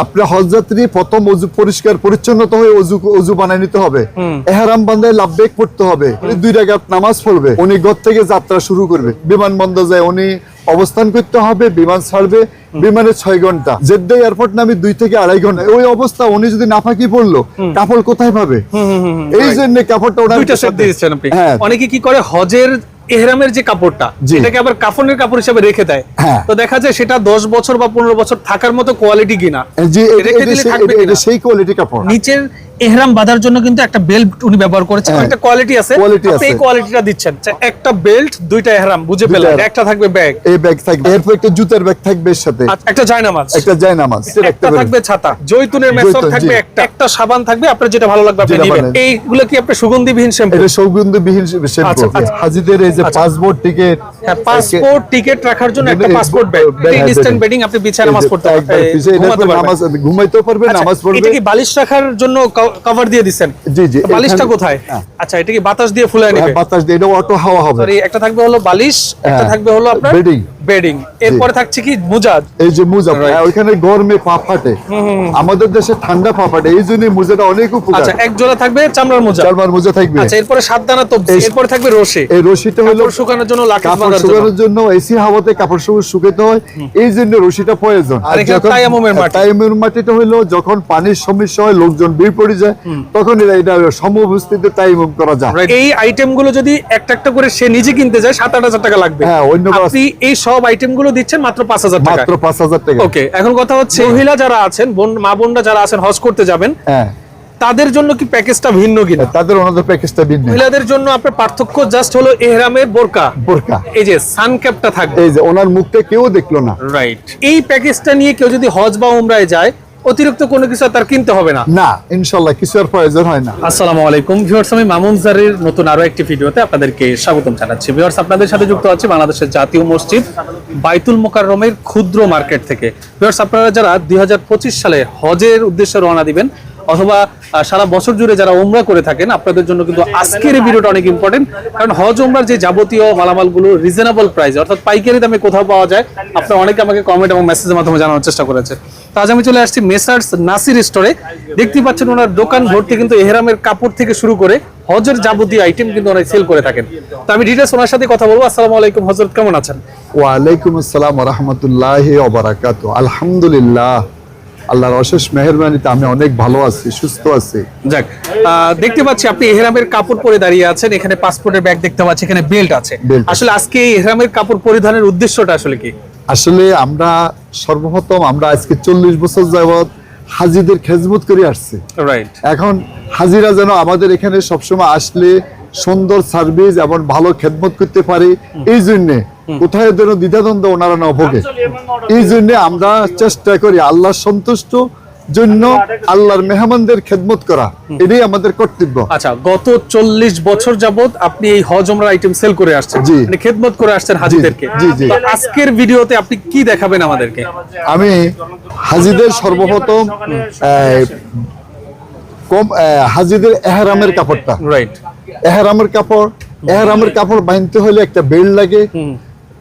আপনার হজযাত্রী প্রথম অজু পরিষ্কার পরিচ্ছন্নতা হয়ে অজু অজু বানায় নিতে হবে। এহারাম বান্ধায় লাভবেক পড়তে হবে। উনি দুই রাকাত নামাজ পড়বে। উনি ঘর থেকে যাত্রা শুরু করবে। বিমানবন্দর যায় উনি অবস্থান করতে হবে বিমান ছাড়বে। বিমানে ছয় ঘণ্টা। জেদ্দা এয়ারপোর্ট নামে দুই থেকে আড়াই ঘণ্টা। ওই অবস্থা উনি যদি না নাফাকি পড়ল কাপড় কোথায় পাবে? এই জন্য কাপড়টা ওনার হ্যাঁ। অনেকে কি করে হজের এহরামের যে কাপড়টা যেটাকে এটাকে আবার কাফনের কাপড় হিসেবে রেখে দেয় হ্যাঁ। তো দেখা যায় সেটা দশ বছর বা পনেরো বছর থাকার মতো কোয়ালিটি কিনা রেখে দিলে থাকবে? সেই কোয়ালিটি কাপড় নিচের এহরাম বাঁধার জন্য কিন্তু একটা বেল্ট উনি ব্যবহার করেছেন হ্যাঁ। একটা কোয়ালিটি আছে। আপনি এই কোয়ালিটিটা দিচ্ছেন। যে একটা বেল্ট দুইটা এহরাম বুঝে পেলেন একটা থাকবে ব্যাগ এই ব্যাগ থাকবে। এরপর একটা জুতার ব্যাগ থাকবে এর সাথে। একটা জায়নামাজ। একটা জায়নামাজ। একটা থাকবে ছাতা। জৈতুনের মেসক থাকবে একটা। একটা সাবান থাকবে আপনার যেটা ভালো লাগবে আপনি নেবেন। এইগুলো কি আপনার সুগন্ধিবিহীন শ্যাম্পু এটা সৌগন্ধবিহীন শ্যাম্পু আচ্ছা, আচ্ছা। হাজিদের এই যে পাসপোর্ট টিকিট হ্যাঁ পাসপোর্ট টিকিট রাখার জন্য একটা পাসপোর্ট ব্যাগ ব্যাগ, হ্যাঁ, বেডিং আপনি বিছানা নামাজ পড়তে পারবেন। পারবেন। ঘুমাইতেও পারবে আচ্ছা, নামাজ পড়বে। এটা কি বালিশ রাখার জন্য কভার দিয়ে দিচ্ছেন। জি, জি, বালিশটা কোথায়? হ্যাঁ। আচ্ছা এটা কি বাতাস দিয়ে ফুলে হ্যাঁ, নেবে? বাতাস দিয়ে এটা অটো হাওয়া হবে। সরি একটা থাকবে হলো বালিশ একটা হ্যাঁ, থাকবে হলো আপনার bedding। বেডিং এরপরে থাকছে কি মুজাদ? এই যে মোজা ওইখানে গরমে পা ফাটে। আমাদের দেশে ঠান্ডা পা ফাটে এই জন্য মোজাটা অনেক উপকার। আচ্ছা এক জোড়া থাকবে চামড়ার মোজা চারমার মোজা থাকবে। আচ্ছা এরপরে সাত দানা তো এরপরে থাকবে রশি এই রশিটা হলো কাপড় শুকানোর জন্য লাকিস কাপড় শুকানোর জন্য এসি হাওয়াতে কাপড় শুকো- শুকাতে হয়। এই জন্য রশিটা প্রয়োজন। আর এখানে তায়াম্মুমের মাটি। তায়াম্মুমের মাটিটা হলো যখন পানির সমস্যা হয় লোকজন ভিড় তখন এটা করা যায়। এই আইটেমগুলো যদি একটা একটা করে সে নিজে কিনতে যায় সাত আট হাজার টাকা লাগবে। হ্যাঁ, অন্য আপনি এই সব আইটেমগুলো দিচ্ছেন মাত্র পাঁচ হাজার টাকা মাত্র পাঁচ হাজার টাকা। ওকে এখন কথা হচ্ছে মহিলা যারা আছেন বোন মা বোনরা যারা আছেন হজ করতে যাবেন হ্যাঁ। তাদের জন্য কি প্যাকেজটা ভিন্ন কিনা? তাদের ওনাদের প্যাকেজটা ভিন্ন। মহিলাদের জন্য আপনার পার্থক্য জাস্ট হলো এহরামের বোরকা। বোরকা। এই যে সানক্যাপটা থাকবে। এই যে ওনার মুখটা কেউ দেখল না। রাইট এই প্যাকেজটা নিয়ে কেউ যদি হজ বা উমরায় যায় অতিরিক্ত কোনো কিছু তার কিনতে হবে না। না ইনশাল্লাহ কিছু আর প্রয়োজন হয় না। আসসালামু আলাইকুম। ভিউয়ার্স আমি মামুন জারির নতুন আরও একটি ভিডিওতে আপনাদেরকে স্বাগতম জানাচ্ছি। ভিউয়ার্স আপনাদের সাথে যুক্ত আছে বাংলাদেশের জাতীয় মসজিদ বাইতুল মোকাররমের ক্ষুদ্র মার্কেট থেকে। ভিউয়ার্স আপনারা যারা দুই হাজার পঁচিশ সালে হজের উদ্দেশ্যে রওনা দিবেন অথবা সারা বছর জুড়ে যারা ওমরা করে থাকেন, আপনাদের জন্য কিন্তু আজকের এই ভিডিওটা অনেক ইম্পর্টেন্ট কারণ হজ ওমরার যে যাবতীয় মালামালগুলো রিজনেবল প্রাইস অর্থাৎ পাইকারি দামে কোথাও পাওয়া যায়, আপনারা অনেকে আমাকে কমেন্ট এবং মেসেজের মাধ্যমে জানানোর চেষ্টা করেছে তো আজ আমি চলে আসছি মেসার্স নাসির স্টোরে দেখতে পাচ্ছেন ওনার দোকান ভর্তি কিন্তু এহরামের কাপড় থেকে শুরু করে হজের যাবতীয় আইটেম কিন্তু ওনারা সেল করে থাকেন। তো আমি ডিটেলস ওনার সাথে কথা বলব। আসসালামু আলাইকুম, হজরত কেমন আছেন? ওয়ালাইকুম আসসালাম রহমতুল্লাহ ওবরাকাত আলহামদুলিল্লাহ। আল্লাহর অশেষ মেহরবানিতে আমি অনেক ভালো আছি সুস্থ আছি। যাক দেখতে পাচ্ছি আপনি এহরামের কাপড় পরে দাঁড়িয়ে আছেন এখানে পাসপোর্টের ব্যাগ দেখতে পাচ্ছি এখানে বেল্ট আছে। আসলে আজকে এহরামের কাপড় পরিধানের উদ্দেশ্যটা আসলে কি? আসলে আমরা সর্বপ্রথম আমরা আজকে চল্লিশ বছর যাবৎ হাজিদের খেজমত করে আসছি। রাইট এখন হাজিরা যেন আমাদের এখানে সবসময় আসলে সুন্দর সার্ভিস এবং ভালো খেদমত করতে পারি। এই জন্যে কোথায় যেন দ্বিধাদ্বন্দ্ব ওনারা না ভোগে এই জন্য আমরা চেষ্টা করি আল্লাহ সন্তুষ্ট জন্য আল্লাহর মেহমানদের খেদমত করা। এটাই আমাদের কর্তব্য। আচ্ছা গত চল্লিশ বছর যাবত আপনি এই হজ ওমরা আইটেম সেল করে আসছেন। জি। মানে খেদমত করে আসছেন হাজিদেরকে। জি, জি। আজকের ভিডিওতে আপনি কি দেখাবেন আমাদেরকে? আমি হাজিদের সর্বপ্রথম কম হাজিদের এহরামের কাপড়টা। রাইট এহরামের কাপড় এহরামের কাপড় বাঁধতে হলে একটা বেল্ট লাগে।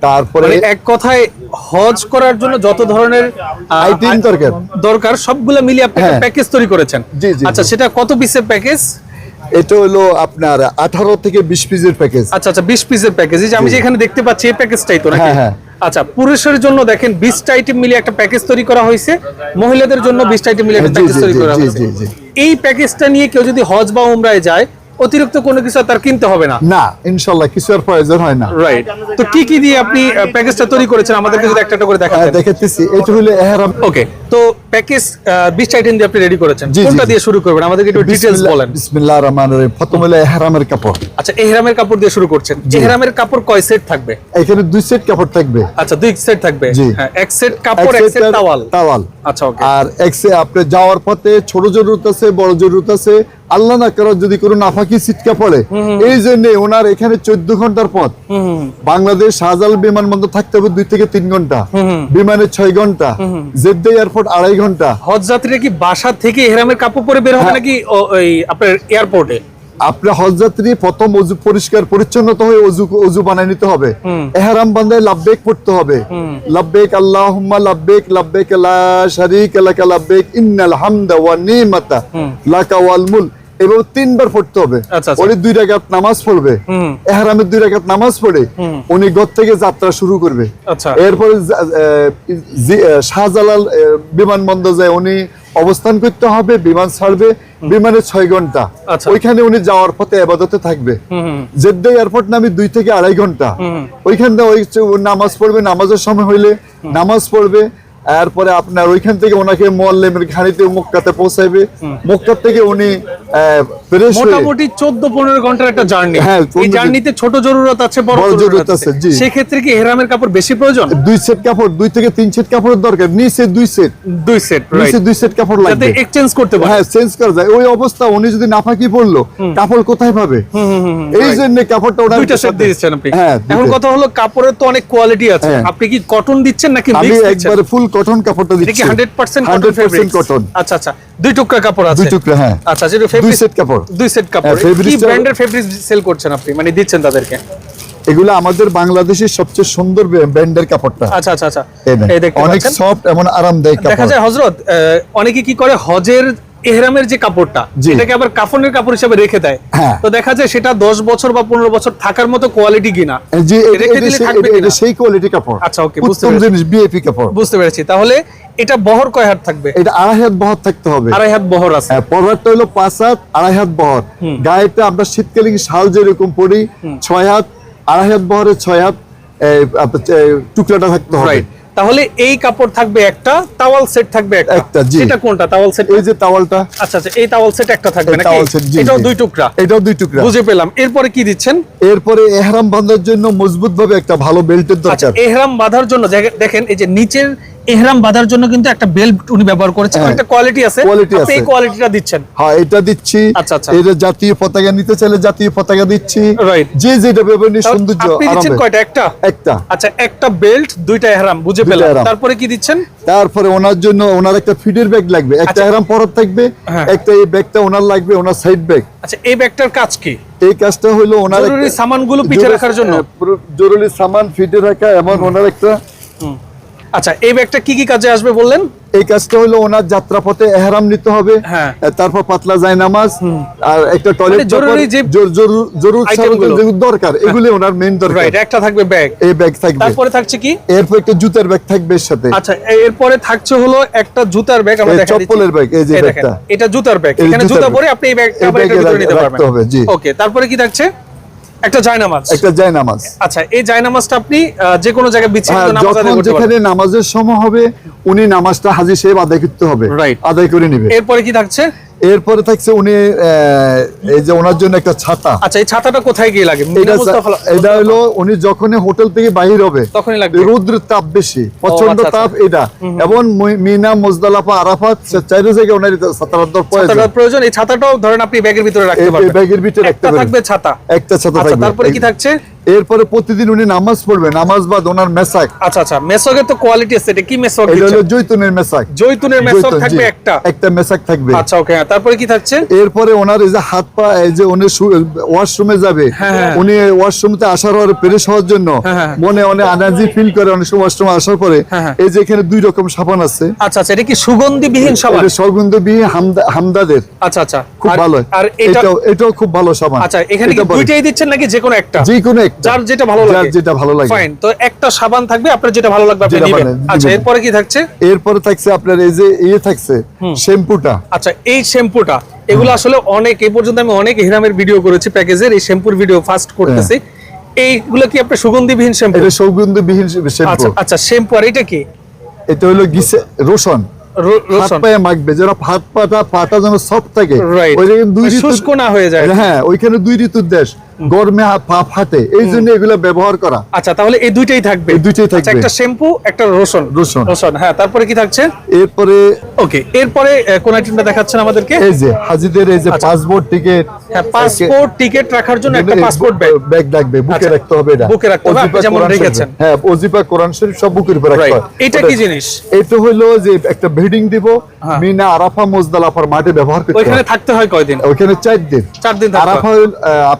তারপরে মানে এক কথায় হজ করার জন্য যত ধরনের আইটেম দরকার। দরকার সবগুলো মিলিয়ে আপনি হ্যাঁ। প্যাকেজ তৈরি করেছেন। জি, জি, আচ্ছা সেটা কত পিসের প্যাকেজ? এটা হলো আপনার আঠারো থেকে বিশ পিসের প্যাকেজ। আচ্ছা আচ্ছা বিশ পিসের প্যাকেজ। যে আমি যে এখানে দেখতে পাচ্ছি এই প্যাকেজটাই তো নাকি? হ্যাঁ, হ্যাঁ। আচ্ছা পুরুষের জন্য দেখেন বিশটা আইটেম মিলিয়ে একটা প্যাকেজ তৈরি করা হয়েছে। মহিলাদের জন্য বিশটা আইটেম মিলিয়ে একটা প্যাকেজ তৈরি করা হয়েছে। এই প্যাকেজটা নিয়ে কেউ যদি হজ বা উমরায় যায় অতিরিক্ত কোনো কিছু তার কিনতে হবে না। না ইনশাল্লাহ কিছু আর প্রয়োজন হয় না। রাইট তো কি কি দিয়ে আপনি প্যাকেজটা তৈরি করেছেন? আমাদেরকে যদি একটা একটা করে দেখাতেন। দেখাতেছি। এটা হলো এহরাম। ওকে তো প্যাকেজ বিশটা আইটেম দিয়ে আপনি রেডি করেছেন। কোনটা দিয়ে শুরু করবেন? আমাদেরকে একটু ডিটেলস বলেন। বিসমিল্লাহ রহমান রহিম। প্রথম হলো এহরামের কাপড়। আচ্ছা এহরামের কাপড় দিয়ে শুরু করছেন। এহরামের কাপড় কয় সেট থাকবে? এখানে দুই সেট কাপড় থাকবে। আচ্ছা দুই সেট থাকবে। হ্যাঁ এক সেট কাপড় এক সেট টাওয়াল। টাওয়াল। আচ্ছা ওকে আর এক সে আপনি যাওয়ার পথে ছোট জরুরত আছে বড় জরুরত আছে আল্লাহ না করো যদি কোনো নাফাকি ছিটকা পড়ে এই জন্য ওনার এখানে চোদ্দ ঘণ্টার পথ। বাংলাদেশ শাহজাল বিমানবন্দর থাকতে হবে দুই থেকে তিন ঘণ্টা। বিমানে ছয় ঘণ্টা। জেদ্দা এয়ারপোর্ট আড়াই ঘণ্টা। হজ যাত্রীরা কি বাসা থেকে এহরামের কাপড় পরে বের হবে হ্যাঁ। নাকি ওই আপনার এয়ারপোর্টে? আপনার হজযাত্রী প্রথম অজু পরিষ্কার পরিচ্ছন্নতা হয়ে অজু অজু বানায় নিতে হবে। এহরাম বান্দায় লাভবেক পড়তে হবে। লাভবেক আল্লাহুম্মা লাভবেক লাভবেক লা শারীকা লাকা লাভবেক ইন্নাল হামদা ওয়া নিমাতা। লাকা ওয়াল মুল এবং তিনবার পড়তে হবে। আচ্ছা, আচ্ছা। উনি দুই রাকাত নামাজ পড়বে এহরামের দুই রাকাত নামাজ পড়ে উনি ঘর থেকে যাত্রা শুরু করবে। আচ্ছা। এরপরে শাহজালাল বিমানবন্দর যায় উনি অবস্থান করতে হবে বিমান ছাড়বে বিমানে ছয় ঘণ্টা। আচ্ছা। ওইখানে উনি যাওয়ার পথে আবাদতে থাকবে। জেদ্দা এয়ারপোর্ট নামে দুই থেকে আড়াই ঘণ্টা। ওইখান থেকে ওই নামাজ পড়বে নামাজের সময় হইলে নামাজ পড়বে এরপরে আপনার ওইখান থেকে ওনাকে মোয়াল্লেমের ঘাড়িতে মক্কাতে পৌঁছাইবে। মক্কা থেকে উনি মোটামুটি চোদ্দ পনেরো ঘণ্টার একটা জার্নি হ্যাঁ, এই জার্নিতে ছোট জরুরত আছে বড় জরুরত আছে। জি। সেক্ষেত্রে কি হেরামের কাপড় বেশি প্রয়োজন? দুই সেট কাপড় দুই থেকে তিন সেট কাপড়ের দরকার। নিচে দুই সেট দুই সেট নিচে দুই সেট কাপড় যাতে লাগবে। এক্সচেঞ্জ করতে পারে। হ্যাঁ চেঞ্জ করা যায়। ওই অবস্থা উনি যদি নাফাকি পড়ল কাপড় কোথায় পাবে? এই জন্য কাপড়টা ওনার দুইটা সেট দিচ্ছেন আপনি। হ্যাঁ এখন কথা হলো কাপড়ের তো অনেক কোয়ালিটি আছে। হ্যাঁ। আপনি কি কটন দিচ্ছেন নাকি আমি একবারে ফুল কটন কাপড়টা দিচ্ছি। 100% কটন 100% কটন আচ্ছা আচ্ছা। দুই টুকরা কাপড় আছে। দুই টুকরা হ্যাঁ। আচ্ছা যেটা দুই সেট কাপড়। দুই সেট কাপড়। হ্যাঁ, কি ব্র্যান্ডের ফেব্রিক সেল করছেন আপনি? মানে দিচ্ছেন তাদেরকে? এগুলো আমাদের বাংলাদেশের সবচেয়ে সুন্দর ব্র্যান্ডের কাপড়টা। আচ্ছা আচ্ছা আচ্ছা। অনেক সফট এমন আরামদায়ক দেখা যায় হজরত আহ, অনেকে কি করে হজের এহরামের যে কাপড়টা। এটাকে আবার কাফনের কাপড় হিসেবে রেখে দেয়। হ্যাঁ। তো দেখা যায় সেটা দশ বছর বা পনেরো বছর থাকার মতো কোয়ালিটি কিনা। রেখে দিলে সেই- থাকবে এটা- এটা সেই কোয়ালিটি কাপড়। আচ্ছা, okay, বুঝতে পেরেছি। জিনিস বিএপি কাপড়। বুঝতে পেরেছি। তাহলে এটা বহর কয় হাত থাকবে? এটা আড়াই হাত বহর থাকতে হবে। আড়াই হাত বহর আছে। হ্যাঁ, হলো পাঁচ হাত আড়াই হাত বহর। গায়েটা আমরা শীতকালীন শাল যেরকম পরি ছয় হাত আড়াই হাত বহরের ছয় হাত টুকরাটা থাকতে হবে। তাহলে এই কাপড় থাকবে একটা তাওয়াল সেট থাকবে একটা। জি। এটা কোনটা তাওয়াল সেট এই যে তাওয়ালটা আচ্ছা আচ্ছা এই তাওয়াল সেট একটা থাকবে নাকি? তাওয়াল সেট জি, এটাও দুই টুকরা। এটাও দুই টুকরা। বুঝে পেলাম। এরপরে কি দিচ্ছেন? এরপরে ইহরাম বাঁধার জন্য মজবুত ভাবে একটা ভালো বেল্টের আচ্ছা দরকার। এহরাম বাঁধার জন্য দেখেন এই যে নিচের এহরাম বাঁধার জন্য কিন্তু একটা বেল্ট উনি ব্যবহার করেছেন হ্যাঁ। একটা কোয়ালিটি আছে। কোয়ালিটি আছে এই। কোয়ালিটিটা দিচ্ছেন। হ্যাঁ এটা দিচ্ছি। আচ্ছা, আচ্ছা। এটা জাতীয় পতাকা নিতে চাইলে জাতীয় পতাকা দিচ্ছি। Right. যে যেটা ব্যবহার নিয়ে সৌন্দর্য আপনি দিচ্ছেন কয়টা? একটা? একটা। আচ্ছা একটা বেল্ট দুইটা এহরাম বুঝে পেলাম। তারপরে কি দিচ্ছেন? তারপরে ওনার জন্য ওনার একটা ফিডের ব্যাগ লাগবে। একটা আচ্ছা। এহরাম পরার থাকবে হ্যাঁ। একটা এই ব্যাগটা ওনার লাগবে ওনার সাইড ব্যাগ আচ্ছা এই ব্যাগটার কাজ কি? এই কাজটা হলো ওনার জরুরি সামানগুলো পিঠে রাখার জন্য? হ্যাঁ, জরুরি সামান ফিডে রাখা এমন ওনার একটা আচ্ছা এই ব্যাগটা কি কি কাজে আসবে বললেন? এই কাজটা হলো ওনার যাত্রাপথে এহরাম নিতে হবে হ্যাঁ। তারপর পাতলা যায় নামাজ আর একটা টয়লেট মানে জরুরি যে জরুর দরকার এগুলি ওনার মেইন দরকার। রাইট একটা থাকবে ব্যাগ এই ব্যাগ থাকবে। তারপরে থাকছে কি? এরপর একটা জুতার ব্যাগ থাকবে এর সাথে। আচ্ছা এরপরে থাকছে হলো একটা জুতার ব্যাগ আমরা এই দেখা চপ্পলের ব্যাগ, এই যে ব্যাগটা। এটা জুতার ব্যাগ এখানে জুতা পরে আপনি এই ব্যাগটা আবার ভিতরে নিতে পারবেন। হবে, ওকে তারপরে কি থাকছে? একটা জায়নামাজ। একটা আচ্ছা এই জায়নামাজটা আপনি আহ, যে কোনো জায়গায় বিছিয়ে হ্যাঁ, নামাজ আদায় করতে যেখানে নামাজের সময় হবে উনি নামাজটা হাজির সাহেব আদায় করতে হবে রাইট আদায় করে নিবে। এরপরে কি থাকছে? এরপরে থাকছে উনি এই যে ওনার জন্য একটা ছাতা। আচ্ছা এই ছাতাটা কোথায় গিয়ে লাগে? এটা মিনা হলো উনি যখনই হোটেল থেকে বাহির হবে তখনই লাগবে। রৌদ্রের তাপ বেশি প্রচণ্ড আচ্ছা, আচ্ছা। তাপ এটা। এবং মিনা মুজদালাফা আরাফাত চাইরো জায়গায় ওনার ছাতার প্রয়োজন। এই ছাতাটাও ধরেন আপনি ব্যাগের ভিতরে রাখতে পারবেন। ব্যাগের ভিতরে রাখতে একটা পারবেন। থাকবে ছাতা। একটা ছাতা আচ্ছা থাকবে। তারপরে কি থাকছে? এরপরে প্রতিদিন উনি নামাজ পড়বে নামাজ বাদ ওনার মেসাক। আচ্ছা আচ্ছা মেসকের তো কোয়ালিটি আছে এটা কি মেসক এটা হলো জৈতুনের মেসাক। জৈতুনের মেসক থাকবে একটা? একটা মেসাক থাকবে। আচ্ছা ওকে তারপরে কি থাকছে? এরপরে ওনার এই যে হাত পা এই যে উনি ওয়াশরুমে যাবে হ্যাঁ, হ্যাঁ। উনি ওয়াশরুমতে আসার পরে পেরেশ হওয়ার জন্য হ্যাঁ, হ্যাঁ। মনে অনেক আনাজি ফিল করে অনেক সময় ওয়াশরুমে আসার পরে হ্যাঁ, হ্যাঁ। এই যে এখানে দুই রকম সাবান আছে। আচ্ছা আচ্ছা এটা কি সুগন্ধিবিহীন সাবান এটা সগন্ধ বিহি হামদা হামদাদের। আচ্ছা আচ্ছা খুব ভালো। আর এটা এটাও খুব ভালো সাবান। আচ্ছা এখানে কি দুইটাই দিচ্ছেন নাকি যে কোনো একটা? যে কোনো একটা। যার যেটা ভালো যার লাগে। যেটা ভালো লাগে। ফাইন তো একটা সাবান থাকবে আপনার যেটা ভালো লাগবে আপনি নেবেন। আচ্ছা এরপরে কি থাকছে? এরপরে থাকছে আপনার এই যে ইয়ে থাকছে শ্যাম্পুটা। আচ্ছা এই শ্যাম্পুটা এগুলো আসলে অনেক এই পর্যন্ত আমি অনেক হিরামের ভিডিও করেছি প্যাকেজের এই শ্যাম্পুর ভিডিও ফার্স্ট করতেছি। এইগুলো কি আপনার সুগন্ধিবিহীন শ্যাম্পু? এটা সৌগন্ধ বিহীন শ্যাম্পু। আচ্ছা আচ্ছা শ্যাম্পু আর এটা কি? এটা হলো গিসে রোশন। হাত পায়ে মাখবে যেন হাত পাটা পাটা যেন সফট থাকে। দুই ঋতু শুষ্ক না হয়ে যায়। হ্যাঁ ওইখানে দুই ঋতুর দেশ। গরমে পা ফাটে এই জন্য এগুলো ব্যবহার করা আচ্ছা তাহলে এই দুইটাই থাকবে এই দুইটাই আচ্ছা, থাকবে। একটা শ্যাম্পু একটা রসুন রসুন। রসুন হ্যাঁ তারপরে কি থাকছে এরপরে ওকে এরপরে কোন আইটেমটা দেখাচ্ছেন আমাদেরকে এই যে হাজিদের এই যে আচ্ছা। পাসপোর্ট টিকিট হ্যাঁ পাসপোর্ট টিকিট রাখার জন্য একটা পাসপোর্ট ব্যাগ ব্যাগ লাগবে বুকে আচ্ছা, রাখতে হবে এটা বুকে রাখতে হবে, যেমন। রেখেছেন। হ্যাঁ কোরআন শরীফ সব বুকের উপর রাখতে হয় এটা কি জিনিস এটা হলো যে একটা বেডিং দিব হ্যাঁ। মিনা আরাফা মোজদালাফার মাঠে ব্যবহার করতে ওইখানে থাকতে হয় কয়দিন ওখানে চার দিন চার দিন থাকতে। আরাফা হইল, আহ,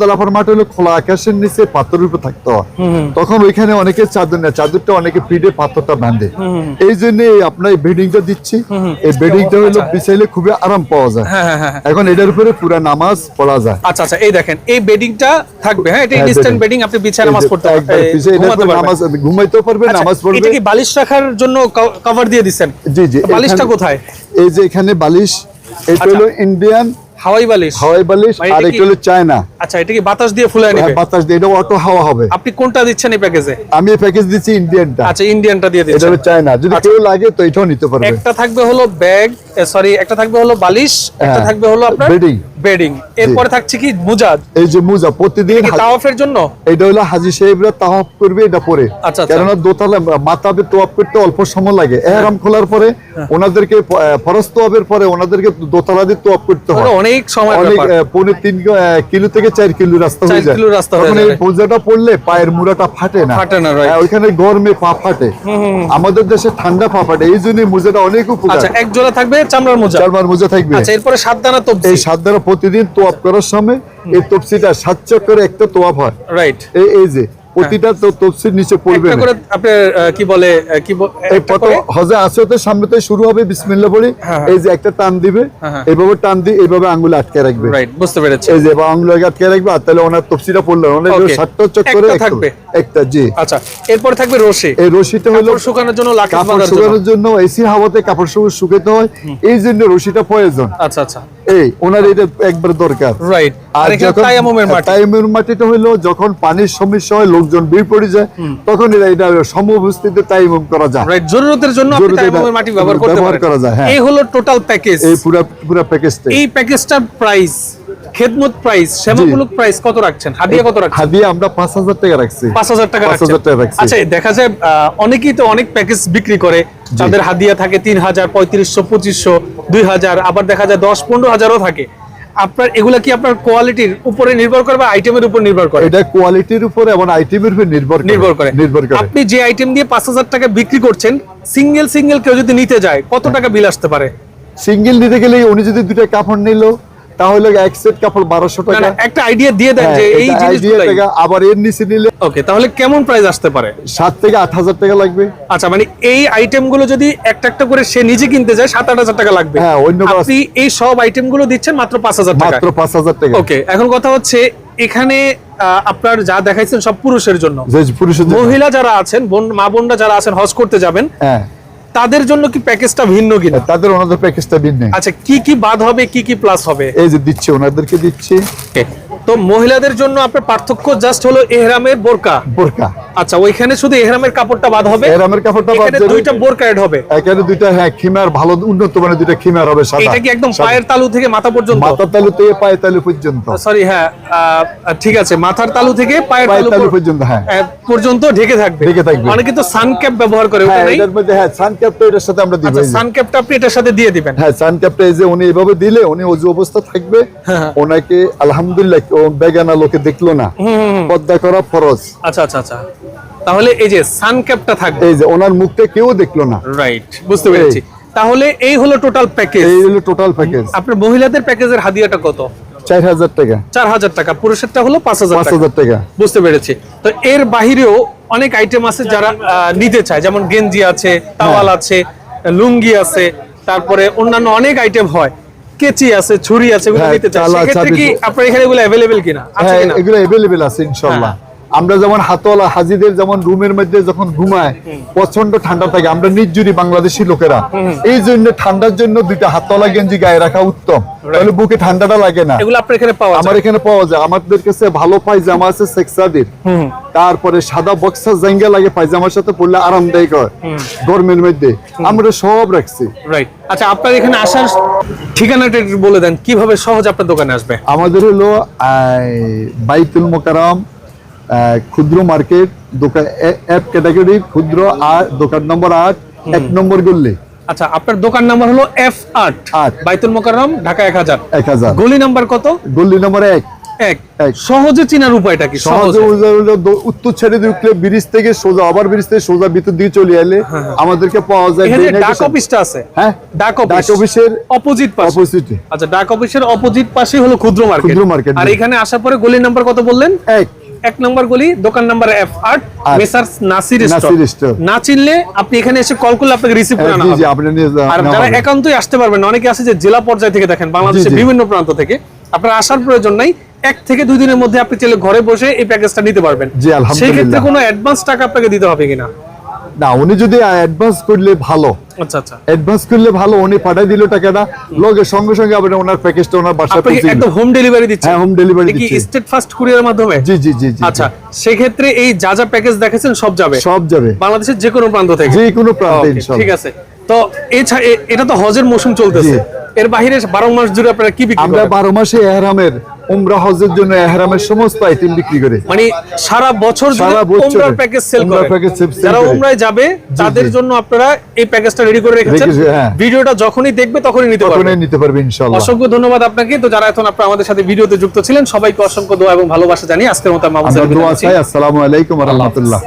মোজদালাফার মাঠ হলো খোলা আকাশের নিচে পাথরের উপর থাকতে। হয় তখন ওইখানে অনেকে চাদর নেয় চাদরটা অনেকে পিঠে পাথরটা বাঁধে। এই জন্য আপনার বেডিংটা দিচ্ছি। এই বেডিংটা হলো বিছাইলে খুবই আরাম পাওয়া যায়। হ্যাঁ হ্যাঁ হ্যাঁ এখন এটার উপরে পুরা নামাজ পড়া যায়। আচ্ছা আচ্ছা এই দেখেন এই বেডিংটা থাকবে হ্যাঁ? এটা ইনস্ট্যান্ট বেডিং আপনি বিছায় নামাজ পড়তে পারবেন। নামাজ ঘুমাইতেও পারবে আচ্ছা, নামাজ পড়বে। এটা কি বালিশ রাখার জন্য কভার দিয়ে দিচ্ছেন? জি জি বালিশটা কোথায়? এই যে এখানে বালিশ এটা আচ্ছা। হলো ইন্ডিয়ান হাওয়াই বালিশ? হাওয়াই বালিশ মানে আর এটা হলো চায়না। আচ্ছা এটা কি বাতাস দিয়ে ফুলায় হ্যাঁ, নেবে? বাতাস দিয়ে এটা অটো হাওয়া হবে। আপনি কোনটা দিচ্ছেন এই প্যাকেজে? আমি এই প্যাকেজ দিচ্ছি ইন্ডিয়ানটা আচ্ছা ইন্ডিয়ানটা দিয়ে এটা হলো চায়না। যদি আচ্ছা। কেউ লাগে তো এটাও নিতে পারবে। একটা থাকবে হলো ব্যাগ সরি একটা থাকবে হলো বালিশ একটা হ্যাঁ, থাকবে হলো আপনার bedding। বেডিং। এরপরে থাকছে কি এই যে মুজা প্রতিদিন তাওয়াফের জন্য? এটা হলো হাজি সাহেবরা তাওয়াফ করবে এটা পরে। আচ্ছা, আচ্ছা। কেননা দোতলা মাতাবে তোয়াফ করতে অল্প সময় লাগে। এহরাম খোলার পরে হ্যাঁ। ওনাদেরকে ফরজ তোয়াবের পরে ওনাদেরকে দোতলা দিয়ে তোয়াফ করতে হয়। অনেক সময় অনেক পৌনে তিন কিলো থেকে চার কিলো রাস্তা হয়ে যায়। কিলো রাস্তা তখন এই। মোজাটা পড়লে পায়ের মুড়াটা ফাটে না। ফাটে না, হ্যাঁ, ওইখানে গরমে পা ফাটে। আমাদের দেশে ঠান্ডা পা ফাটে। এই জন্য মোজাটা অনেক উপকার। আচ্ছা এক জোড়া থাকবে চামড়ার মোজা? চারবার মোজা থাকবে। আচ্ছা এরপরে সাত দানা তবজি এই সাত দ্বারা প্রতিদিন তোয়াপ করার সময় এই তপসিটা সাত চক্করে একটা তোয়াপ হয়। রাইট এই এই যে প্রতিটা তো তফসির নিচে পড়বে কি বলে কি হজে আসতে সামনে তো শুরু হবে বিসমিল্লাহ বলে হ্যাঁ, এই যে একটা টান দিবে হ্যাঁ, হ্যাঁ। এইভাবে টান দিয়ে এইভাবে আঙ্গুলে আটকে রাখবে। রাইট বুঝতে পেরেছি। এই যে আঙ্গুলে আটকে রাখবে আর তাহলে ওনার তফসিটা পড়ল অনেক সাতটা চক্করে থাকবে। একটা জি। আচ্ছা এরপরে থাকবে রশি। এই রশিটা হলো শুকানোর জন্য কাপড় শুকানোর জন্য এসি হাওয়াতে কাপড় শুকো- শুকাতে হয়। এই জন্য রশিটা প্রয়োজন। আচ্ছা আচ্ছা। এই ওনার এটা একবার দরকার। রাইট আর এখানে যখন- তায়ামুমের মাটি। তায়াম্মুমের মাটিটা হলো যখন পানির সমস্যা হয় লোকজন ভিড় পড়ে যায় তখন এটা এটা সমবস্থিতে করা যায়। রাইট জরুরতের জন্য আপনি মাটি ব্যবহার করতে ব্যবহার করা যায়, হ্যাঁ। এই হলো টোটাল প্যাকেজ এই পুরা পুরা প্যাকেজটা এই প্যাকেজটার প্রাইস খেদমত প্রাইস সেবামূলক প্রাইস কত রাখছেন? হাদিয়া কত রাখছেন? হাদিয়া আমরা পাঁচ হাজার টাকা রাখছি। পাঁচ হাজার টাকা পাঁচ রাখছেন। হাজার টাকা রাখছি। আচ্ছা দেখা যায় অনেকেই তো অনেক প্যাকেজ বিক্রি করে। তাদের হাদিয়া থাকে তিন হাজার পঁয়ত্রিশশো পঁচিশশো দুই হাজার আবার দেখা যায় দশ পনেরো হাজারও থাকে। আপনার এগুলা কি আপনার কোয়ালিটির উপরে নির্ভর করে বা আইটেমের উপর নির্ভর করে? এটা কোয়ালিটির উপরে এবং আইটেমের উপর নির্ভর নির্ভর করে। নির্ভর করে। আপনি যে আইটেম দিয়ে পাঁচ হাজার টাকা বিক্রি করছেন সিঙ্গেল সিঙ্গেল কেউ যদি নিতে যায় কত টাকা বিল আসতে পারে? সিঙ্গেল নিতে গেলে উনি যদি দুইটা কাপড় নিল তাহলে এক সেট কাপড় বারোশো টাকা। একটা আইডিয়া দিয়ে দেন হ্যাঁ, যে এই এটা জিনিসগুলো আবার এর নিচে নিলে ওকে তাহলে কেমন প্রাইস আসতে পারে? সাত থেকে আট হাজার টাকা লাগবে। আচ্ছা মানে এই আইটেমগুলো যদি একটা একটা করে সে নিজে কিনতে যায় সাত আট হাজার টাকা লাগবে। হ্যাঁ, অন্য আপনি এই সব আইটেমগুলো দিচ্ছেন মাত্র পাঁচ হাজার টাকা মাত্র পাঁচ হাজার টাকা। ওকে এখন কথা হচ্ছে এখানে আপনার যা দেখাইছেন সব পুরুষের জন্য। পুরুষের জন্য। মহিলা যারা আছেন বোন মা বোনরা যারা আছেন হজ করতে যাবেন হ্যাঁ। তাদের জন্য কি প্যাকেজটা ভিন্ন কিনা? তাদের ওনাদের প্যাকেজটা ভিন্ন। আচ্ছা কি কি বাদ হবে কি কি প্লাস হবে? এই যে দিচ্ছে ওনাদেরকে দিচ্ছে। তো মহিলাদের জন্য আপনার পার্থক্য জাস্ট হলো এহরামের বোরকা। বোরকা। আচ্ছা ওইখানে শুধু এহরামের কাপড়টা বাদ হবে? এরামের কাপড়টা বাদ এখানে দুইটা হবে। এখানে দুইটা হ্যাঁ খিমার ভালো উন্নত মানের দুইটা খিমার হবে সাদা। এটা কি একদম পায়ের তালু থেকে মাথা পর্যন্ত? মাথার তালু থেকে পায়ের তালু পর্যন্ত। সরি হ্যাঁ ঠিক আছে মাথার তালু থেকে পায়ের তালু পর্যন্ত হ্যাঁ। পর্যন্ত ঢেকে থাকবে। ঢেকে থাকবে। অনেকে তো সানক্যাপ ব্যবহার করে ওটা হ্যাঁ নেই? এটার মধ্যে হ্যাঁ সানক্যাপটা এটার সাথে আমরা দিব এই যে। সানক্যাপটা আপনি এটার সাথে দিয়ে দিবেন। হ্যাঁ সানক্যাপটা এই যে উনি এভাবে দিলে উনি অজু অবস্থা থাকবে। হ্যাঁ। ওনাকে আলহামদুলিল্লাহ ও বেগানা লোকে দেখল না। পর্দা করা ফরজ। আচ্ছা আচ্ছা আচ্ছা। তাহলে এই যে সানক্যাপটা থাকবে। এই যে ওনার মুখটা কেউ দেখল না। রাইট বুঝতে পেরেছি। তাহলে এই হলো টোটাল প্যাকেজ এই হলো টোটাল প্যাকেজ আপনার মহিলাদের প্যাকেজের হাদিয়াটা কত? চার হাজার টাকা। চার হাজার টাকা পুরুষেরটা হলো পাঁচ হাজার পাঁচ টাকা। হাজার টাকা। বুঝতে পেরেছি। তো এর বাহিরেও অনেক আইটেম আছে যারা নিতে চায়। যেমন গেঞ্জি আছে তাওয়াল হ্যাঁ। আছে লুঙ্গি আছে তারপরে অন্যান্য অনেক আইটেম হয়। কেচি আছে ছুরি আছে এগুলো হ্যাঁ, নিতে চায়। সেক্ষেত্রে কি আপনার এখানে এগুলো অ্যাভেলেবেল কিনা? আছে হ্যাঁ কিনা? এগুলো অ্যাভেলেবেল আছে ইনশাল্লাহ। আমরা যেমন হাতওয়ালা হাজিদের যেমন রুমের মধ্যে যখন ঘুমায় প্রচণ্ড ঠান্ডা থাকে আমরা নির্জুরি বাংলাদেশি লোকেরা। এই জন্য ঠান্ডার জন্য দুইটা হাতওয়ালা গেঞ্জি গায়ে রাখা উত্তম। তাহলে বুকে ঠান্ডাটা লাগে না। আমার এখানে পাওয়া যায়। আমাদের কাছে ভালো পায়জামা আছে সেক্সাদের তারপরে সাদা বক্সার জাঙ্গা লাগে পায়জামার সাথে পড়লে আরামদায়ক হয় গরমের মধ্যে। আমরা সব রাখছি। আচ্ছা আপনার এখানে আসার ঠিকানাটা বলে দেন। কীভাবে সহজ আপনার দোকানে আসবে? আমাদের হলো বাইতুল মোকারম ক্ষুদ্র মার্কেট দোকান অ্যাপ ক্যাটাগরি ক্ষুদ্র আর দোকান নম্বর আট এক নম্বর গল্লি আচ্ছা আপনার দোকান নাম্বার হলো এফ আট আট। বাইতুল মোকাররম ঢাকা এক হাজার। এক হাজার। গলি নাম্বার কত? গল্লি নাম্বার এক। এক। এক। সহজে চিনার উপায়টা কি? সহজে উত্তর ছেড়ে ব্রিজ থেকে সোজা আবার ব্রিজ থেকে সোজা ভিতর দিয়ে চলে এলে আমাদেরকে পাওয়া যায় এখানে ডাক। অফিসটা আছে। হ্যাঁ? ডাক অফিস। ডাক অফিসের অপোজিট পাশে। অপোজিটে। আচ্ছা ডাক অফিসের অপোজিট পাশে হলো ক্ষুদ্র মার্কেট। ক্ষুদ্র মার্কেট, আর এখানে আসার পরে গলি নাম্বার কত বললেন? এক। এক নম্বর গলি দোকান নাম্বার এফ আট। Messrs Nasir store. না চিনলে আপনি এখানে এসে কল করলে আপনাকে রিসিভ করে আনা জি জি হবে আপনি নিয়ে যা- আর যারা একান্তই আসতে পারবেন অনেকে আছে যে জেলা পর্যায় থেকে দেখেন বাংলাদেশের। বিভিন্ন প্রান্ত থেকে আপনার আসার প্রয়োজন নাই এক থেকে দুই দিনের মধ্যে আপনি চাইলে ঘরে বসে এই প্যাকেজটা নিতে পারবেন সেই ক্ষেত্রে কোনো অ্যাডভান্স টাকা আপনাকে দিতে হবে কিনা না উনি যদি অ্যাডভান্স করলে ভালো। আচ্ছা আচ্ছা। অ্যাডভান্স করলে ভালো উনি পাঠাই দিল টাকাটা। লগে সঙ্গে সঙ্গে আবার ওনার প্যাকেজটা ওনার বাসায় পৌঁছে। একদম হোম ডেলিভারি দিচ্ছেন হ্যাঁ, home delivery এ কি স্টেট ফার্স্ট কুরিয়ারের মাধ্যমে? জি জি জি জি আচ্ছা সেক্ষেত্রে এই যা যা প্যাকেজ দেখেছেন সব যাবে? সব যাবে। বাংলাদেশের যে কোনো প্রান্ত থেকে? যে কোনো প্রান্তে ঠিক আছে। তো এছাড়া এটা তো হজের মৌসুম চলতেছে। এর বাইরে বারো মাস জুড়ে আপনারা কি বিক্রি আমরা করেন? বারো মাসে এহরামের উমরা হজের জন্য এহরামের সমস্ত আইটেম বিক্রি করে। মানে সারা বছর সারা বছর প্যাকেজ সেল করে। প্যাকেজ যারা উমরায় যাবে তাদের জন্য আপনারা এই প্যাকেজটা রেডি করে রেখেছেন। রেখেছি, হ্যাঁ। ভিডিওটা যখনই দেখবে তখনই নিতে পারবে। তখনই নিতে পারবে ইনশাআল্লাহ। অসংখ্য ধন্যবাদ আপনাকে। তো যারা এখন আপনারা আমাদের সাথে ভিডিওতে যুক্ত ছিলেন সবাইকে অসংখ্য দোয়া এবং ভালোবাসা জানিয়ে আজকের মতো আমি আমরা দোয়া চাই। আসসালামু আলাইকুম রহমতুল্লাহ।